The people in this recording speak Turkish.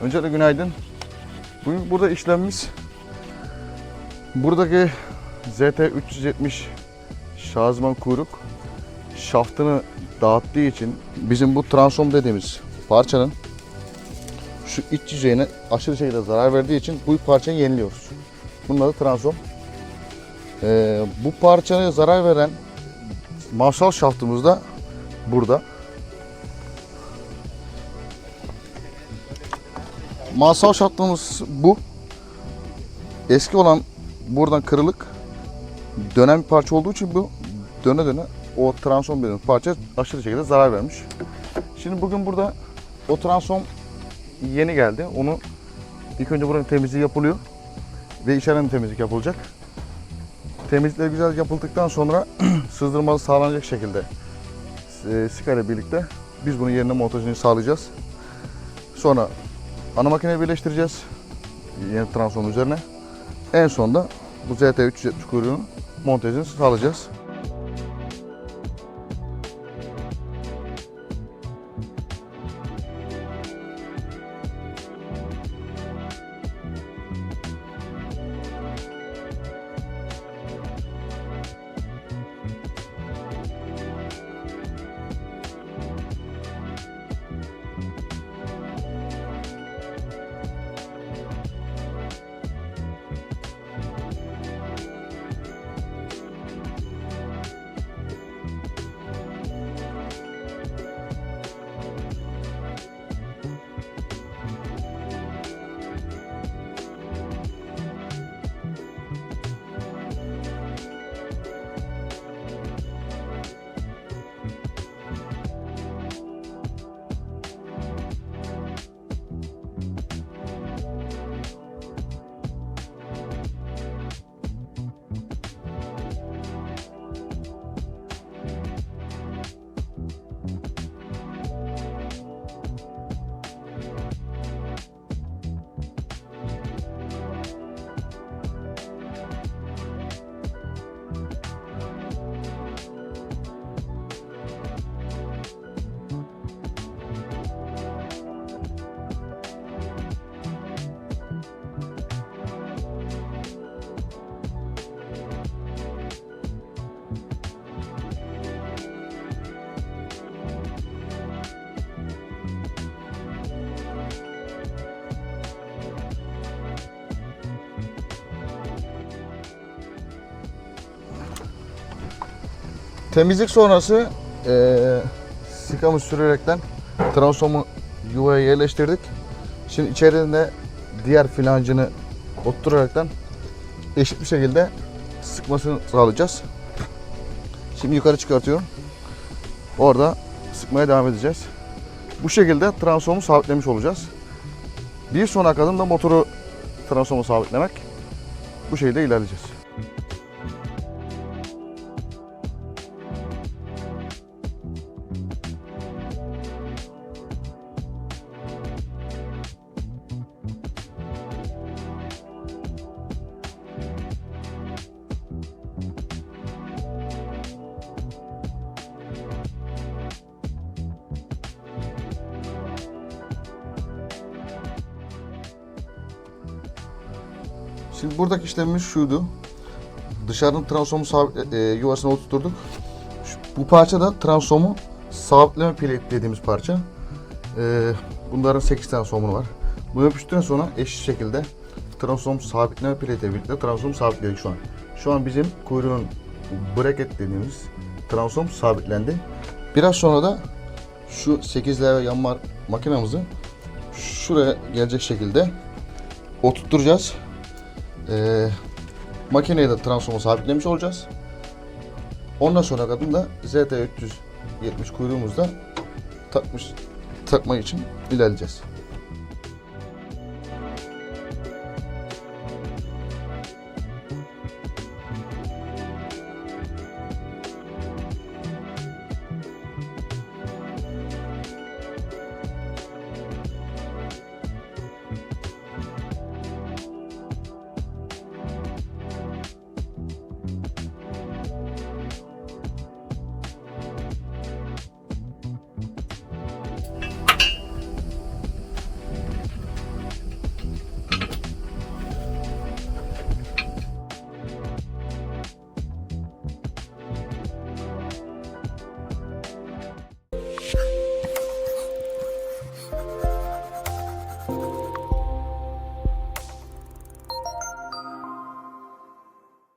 Öncelikle günaydın. Bugün burada işlemimiz buradaki ZT 370 şanzıman kuyruk şaftını dağıttığı için bizim bu transom dediğimiz parçanın şu iç yüzeyine aşırı şekilde zarar verdiği için bu parçayı yeniliyoruz. Bunun adı transom. Ee, bu parçaya zarar veren mavsal şaftımız da burada. Masal şaftımız bu. Eski olan buradan kırılık dönen bir parça olduğu için bu döne döne o transom dediğimiz parça aşırı şekilde zarar vermiş. Şimdi bugün burada o transom yeni geldi. Onu ilk önce buranın temizliği yapılıyor ve içeriden temizlik yapılacak. Temizlikler güzel yapıldıktan sonra sızdırmalı sağlanacak şekilde e, sika birlikte biz bunun yerine montajını sağlayacağız. Sonra ana makineyi birleştireceğiz yeni transform üzerine. En sonunda bu ZT370 kuyruğunun montajını sağlayacağız. Temizlik sonrası eee sikamı sürerekten transformu yuvaya yerleştirdik. Şimdi içerisinde diğer flancını otturaraktan eşit bir şekilde sıkmasını sağlayacağız. Şimdi yukarı çıkartıyorum. Orada sıkmaya devam edeceğiz. Bu şekilde transformu sabitlemiş olacağız. Bir sonraki adım da motoru transformu sabitlemek. Bu şekilde ilerleyeceğiz. Şimdi buradaki işlemimiz şuydu. Dışarının transformu sabit, e, yuvasına oturturduk. Şu- bu parça da transformu sabitleme pili dediğimiz parça. E, bunların 8 tane somunu var. Bu yapıştıktan sonra eşit şekilde transform sabitleme pili ile birlikte transformu sabitledik şu an. Şu an bizim kuyruğun bracket dediğimiz transform sabitlendi. Biraz sonra da şu 8 leve yanma makinamızı şuraya gelecek şekilde oturtturacağız. Ee, makineye de transformu sabitlemiş olacağız. Ondan sonra kadın da ZT370 kuyruğumuzda takmış takmak için ilerleyeceğiz.